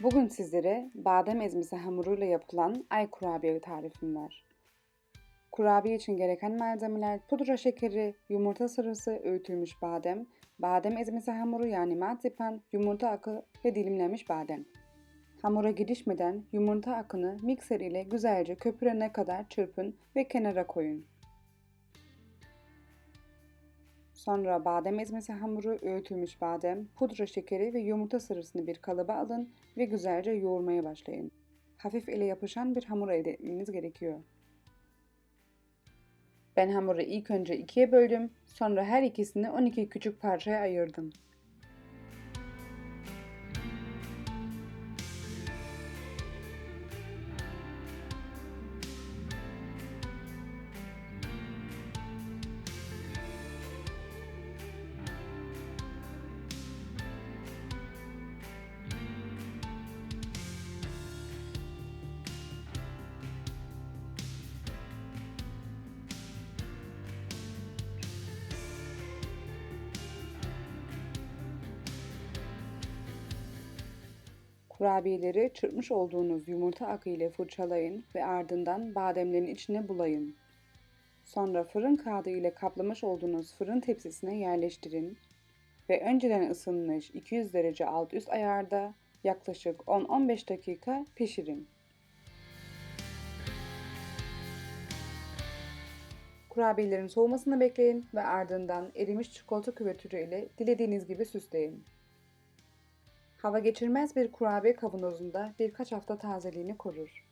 Bugün sizlere badem ezmesi hamuruyla yapılan ay kurabiye tarifim var. Kurabiye için gereken malzemeler pudra şekeri, yumurta sarısı, öğütülmüş badem, badem ezmesi hamuru yani marzipan, yumurta akı ve dilimlenmiş badem. Hamura girişmeden yumurta akını mikser ile güzelce köpürene kadar çırpın ve kenara koyun. Sonra badem ezmesi hamuru, öğütülmüş badem, pudra şekeri ve yumurta sarısını bir kalıba alın ve güzelce yoğurmaya başlayın. Hafif ele yapışan bir hamur elde etmeniz gerekiyor. Ben hamuru ilk önce ikiye böldüm, sonra her ikisini 12 küçük parçaya ayırdım. Kurabiyeleri çırpmış olduğunuz yumurta akı ile fırçalayın ve ardından bademlerin içine bulayın. Sonra fırın kağıdı ile kaplamış olduğunuz fırın tepsisine yerleştirin ve önceden ısınmış 200 derece alt üst ayarda yaklaşık 10-15 dakika pişirin. Kurabiyelerin soğumasını bekleyin ve ardından erimiş çikolata küvetürü ile dilediğiniz gibi süsleyin. Hava geçirmez bir kurabiye kavanozunda birkaç hafta tazeliğini korur.